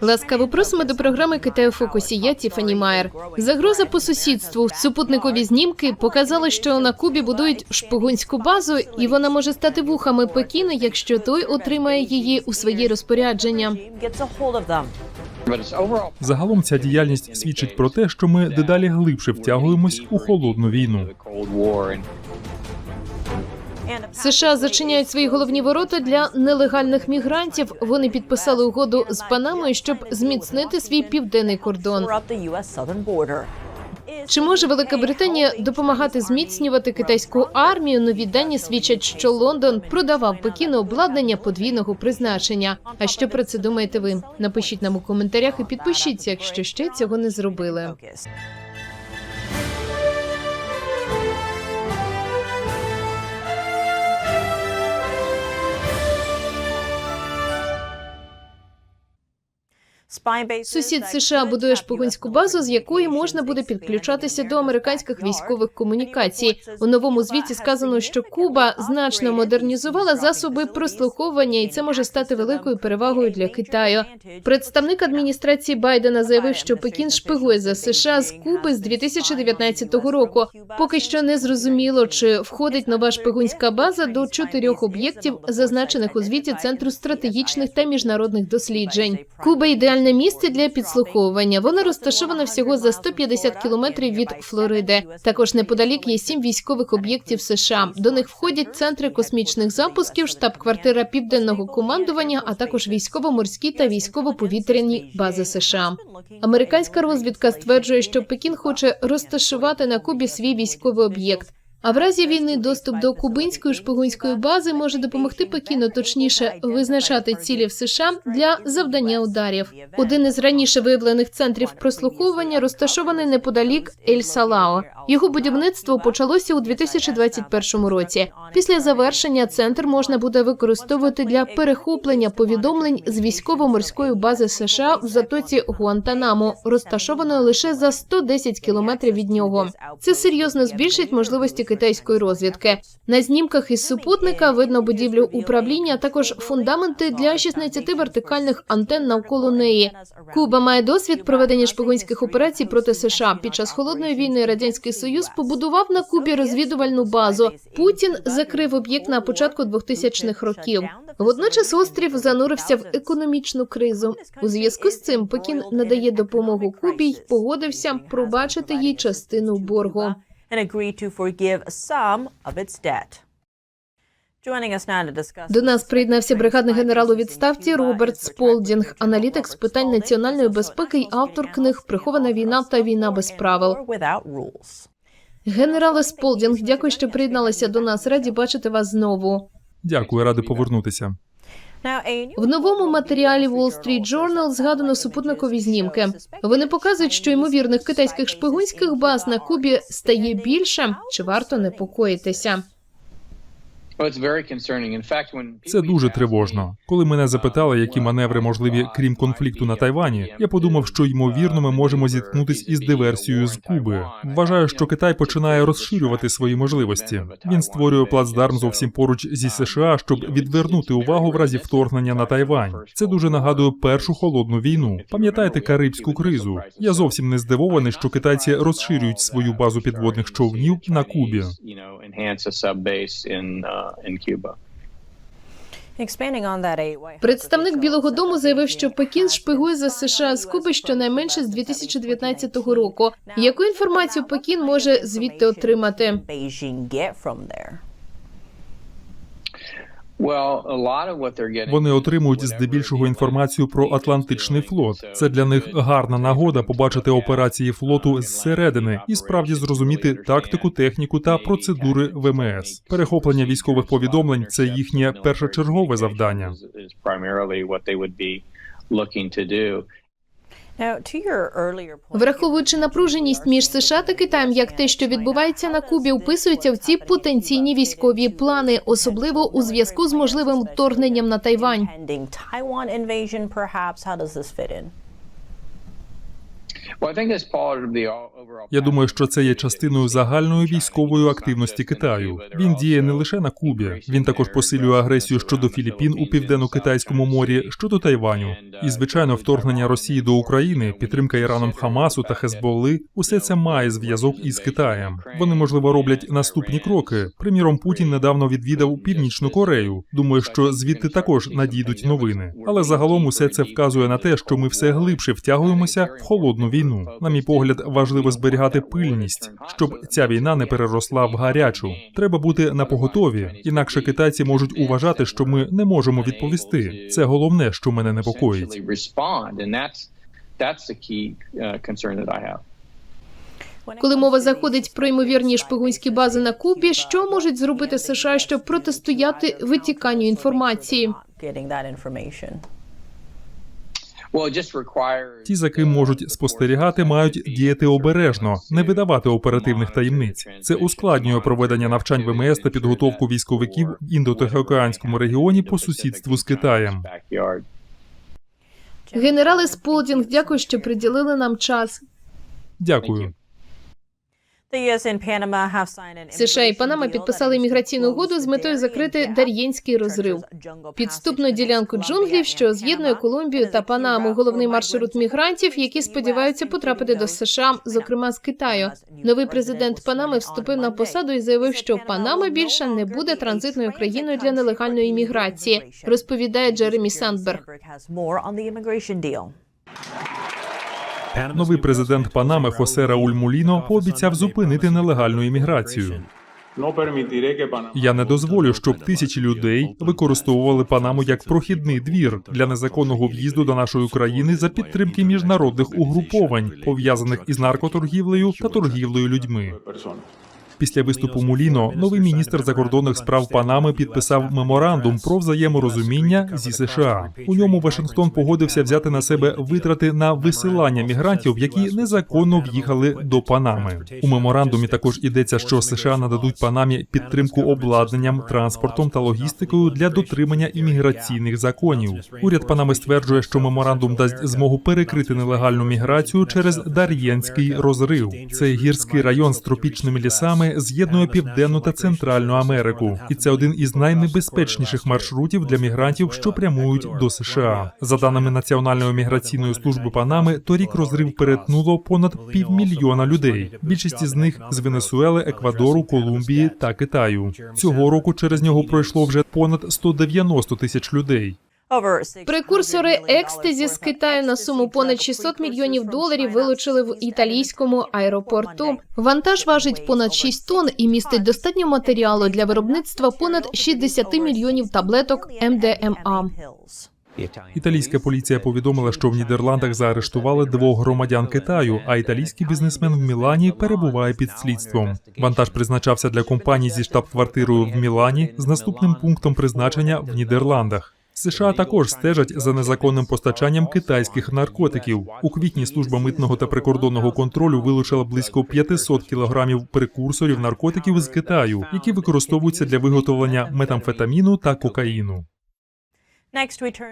Ласкаво просимо до програми Китай у фокусі. Я Тіфані Майер. Загроза по сусідству. Супутникові знімки показали, що на Кубі будують шпигунську базу, і вона може стати вухами Пекіна, якщо той отримає її у своє розпорядження. Загалом ця діяльність свідчить про те, що ми дедалі глибше втягуємось у холодну війну. США зачиняють свої головні ворота для нелегальних мігрантів. Вони підписали угоду з Панамою, щоб зміцнити свій південний кордон. Чи може Велика Британія допомагати зміцнювати китайську армію? Нові дані свідчать, що Лондон продавав Пекіну обладнання подвійного призначення. А що про це думаєте ви? Напишіть нам у коментарях і підпишіться, якщо ще цього не зробили. Сусід США будує шпигунську базу, з якої можна буде підключатися до американських військових комунікацій. У новому звіті сказано, що Куба значно модернізувала засоби прослуховування, і це може стати великою перевагою для Китаю. Представник адміністрації Байдена заявив, що Пекін шпигує за США з Куби з 2019 року. Поки що не зрозуміло, чи входить нова шпигунська база до чотирьох об'єктів, зазначених у звіті Центру стратегічних та міжнародних досліджень. Куба ідеальне місце для підслуховування. Воно розташоване всього за 150 кілометрів від Флориди. Також неподалік є сім військових об'єктів США. До них входять центри космічних запусків, штаб-квартира південного командування, а також військово-морські та військово-повітряні бази США. Американська розвідка стверджує, що Пекін хоче розташувати на Кубі свій військовий об'єкт. А в разі війни доступ до кубинської шпигунської бази може допомогти Пекіну точніше визначати цілі в США для завдання ударів. Один із раніше виявлених центрів прослуховування розташований неподалік Ель Салао. Його будівництво почалося у 2021 році. Після завершення центр можна буде використовувати для перехоплення повідомлень з військово-морської бази США в затоці Гуантанамо, розташованої лише за 110 кілометрів від нього. Це серйозно збільшить можливості китайської розвідки. На знімках із супутника видно будівлю управління, а також фундаменти для 16 вертикальних антенн навколо неї. Куба має досвід проведення шпигунських операцій проти США. Під час холодної війни радянський союз побудував на Кубі розвідувальну базу. Путін закрив об'єкт на початку 2000-х років. Водночас острів занурився в економічну кризу. У зв'язку з цим Пекін надає допомогу Кубі й погодився пробачити їй частину боргу. And agreed to forgive some of its debt. Joining us now to discuss До нас приєднався бригадний генерал у відставці Роберт Сполдінг, аналітик з питань національної безпеки й автор книг Прихована війна та війна без правил. Генерале Сполдінг, дякую, що приєдналися до нас. Раді бачити вас знову. Дякую, радий повернутися. В новому матеріалі Wall Street Journal згадано супутникові знімки. Вони показують, що ймовірних китайських шпигунських баз на Кубі стає більше. Чи варто непокоїтися? Це дуже тривожно. Коли мене запитали, які маневри можливі крім конфлікту на Тайвані, я подумав, що ймовірно ми можемо зіткнутись із диверсією з Куби. Вважаю, що Китай починає розширювати свої можливості. Він створює плацдарм зовсім поруч зі США, щоб відвернути увагу в разі вторгнення на Тайвань. Це дуже нагадує першу холодну війну. Пам'ятаєте карибську кризу? Я зовсім не здивований, що китайці розширюють свою базу підводних човнів на Кубі. Expanding on that, a White House Представник Білого Дому заявив, що Пекін шпигує за США з Куби щонайменше з 2019 року. Яку інформацію Пекін може звідти отримати? Вони отримують здебільшого інформацію про Атлантичний флот. Це для них гарна нагода побачити операції флоту зсередини і справді зрозуміти тактику, техніку та процедури ВМС. Перехоплення військових повідомлень це їхнє першочергове завдання. Враховуючи напруженість між США та Китаєм, як те, що відбувається на Кубі, вписується в ці потенційні військові плани, особливо у зв'язку з можливим вторгненням на Тайвань. Я думаю, що це є частиною загальної військової активності Китаю. Він діє не лише на Кубі, він також посилює агресію щодо Філіппін у південно-китайському морі, щодо Тайваню. І звичайно, вторгнення Росії до України, підтримка Іраном Хамасу та Хезболли – усе це має зв'язок із Китаєм. Вони можливо роблять наступні кроки. Приміром, Путін недавно відвідав Північну Корею. Думаю, що звідти також надійдуть новини. Але загалом усе це вказує на те, що ми все глибше втягуємося в холодну війну. На мій погляд, важливо зберігати пильність, щоб ця війна не переросла в гарячу. Треба бути на поготові, інакше китайці можуть уважати, що ми не можемо відповісти. Це головне, що мене непокоїть. uh. Коли мова заходить про ймовірні шпигунські бази на Кубі, що можуть зробити США, щоб протистояти витіканню інформації? Ті, за ким можуть спостерігати, мають діяти обережно, не видавати оперативних таємниць. Це ускладнює проведення навчань ВМС та підготовку військовиків в індотихоокеанському регіоні по сусідству з Китаєм. Генерали Сполдінг, дякую, що приділили нам час. Дякую. США і Панама підписали close угоду з метою закрити Дар'єнський розрив. Підступну ділянку джунглів, що з'єднує Колумбію та Панаму, головний маршрут мігрантів, які сподіваються потрапити до США, зокрема з Китаю. Новий президент Панами вступив на посаду і заявив, що Панама більше не буде транзитною країною для нелегальної immigration. розповідає Джеремі Сандберг. Новий президент Панами Хосе Рауль Муліно пообіцяв зупинити нелегальну імміграцію. Я не дозволю, щоб тисячі людей використовували Панаму як прохідний двір для незаконного в'їзду до нашої країни за підтримки міжнародних угруповань, пов'язаних із наркоторгівлею та торгівлею людьми. Після виступу Муліно новий міністр закордонних справ Панами підписав меморандум про взаєморозуміння зі США. У ньому Вашингтон погодився взяти на себе витрати на висилання мігрантів, які незаконно в'їхали до Панами. У меморандумі також йдеться, що США нададуть Панамі підтримку обладнанням, транспортом та логістикою для дотримання імміграційних законів. Уряд Панами стверджує, що меморандум дасть змогу перекрити нелегальну міграцію через Дар'єнський розрив. Це гірський район з тропічними лісами з'єднує південну та центральну Америку, і це один із найнебезпечніших маршрутів для мігрантів, що прямують до США. За даними Національної міграційної служби Панами, торік розрив перетнуло понад півмільйона людей. Більшість із них з Венесуели, Еквадору, Колумбії та Китаю. Цього року через нього пройшло вже понад 190 тисяч людей. Прекурсори екстазі з Китаю на суму понад 600 мільйонів доларів вилучили в італійському аеропорту. Вантаж важить понад 6 тонн і містить достатньо матеріалу для виробництва понад 60 мільйонів таблеток МДМА. Італійська поліція повідомила, що в Нідерландах заарештували двох громадян Китаю, а італійський бізнесмен в Мілані перебуває під слідством. Вантаж призначався для компаній зі штаб-квартирою в Мілані з наступним пунктом призначення в Нідерландах. США також стежать за незаконним постачанням китайських наркотиків. У квітні служба митного та прикордонного контролю вилучила близько 500 кілограмів прекурсорів наркотиків з Китаю, які використовуються для виготовлення метамфетаміну та кокаїну.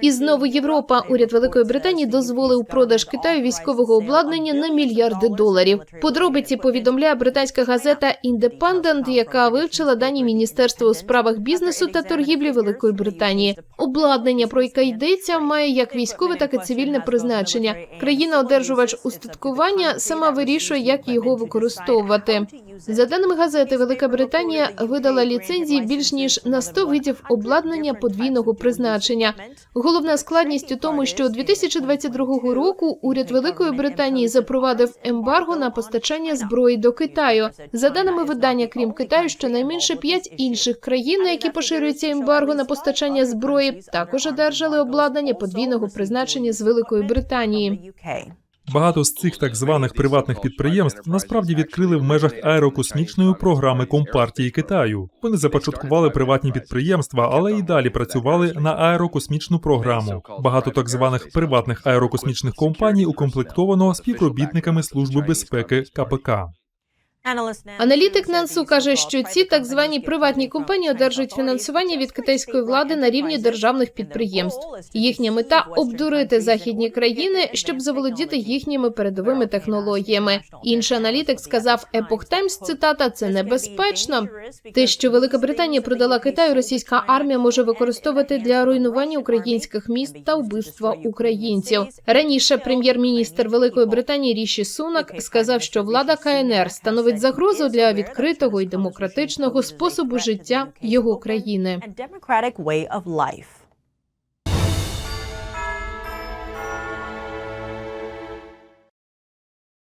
І знову Європа. Уряд Великої Британії дозволив продаж Китаю військового обладнання на мільярди доларів. Подробиці повідомляє британська газета Independent, яка вивчила дані Міністерства у справах бізнесу та торгівлі Великої Британії. Обладнання, про яке йдеться, має як військове, так і цивільне призначення. Країна-одержувач устаткування сама вирішує, як його використовувати. За даними газети, Велика Британія видала ліцензії більш ніж на 100 видів обладнання подвійного призначення. Головна складність у тому, що 2022 року уряд Великої Британії запровадив ембарго на постачання зброї до Китаю. За даними видання, крім Китаю, щонайменше п'ять інших країн, на які поширюється ембарго на постачання зброї, також одержали обладнання подвійного призначення з Великої Британії. Багато з цих так званих приватних підприємств насправді відкрили в межах аерокосмічної програми Компартії Китаю. Вони започаткували приватні підприємства, але і далі працювали на аерокосмічну програму. Багато так званих приватних аерокосмічних компаній укомплектовано співробітниками служби безпеки КПК. Аналітик Нансу каже, що ці так звані приватні компанії одержують фінансування від китайської влади на рівні державних підприємств. Їхня мета обдурити західні країни, щоб заволодіти їхніми передовими технологіями. Інший аналітик сказав Epoch Times, цитата це небезпечно. Те, що Велика Британія продала Китаю, російська армія може використовувати для руйнування українських міст та вбивства українців. Раніше прем'єр-міністр Великої Британії Ріші Сунак сказав, що влада КНР становить загрозу для відкритого і демократичного способу життя його країни.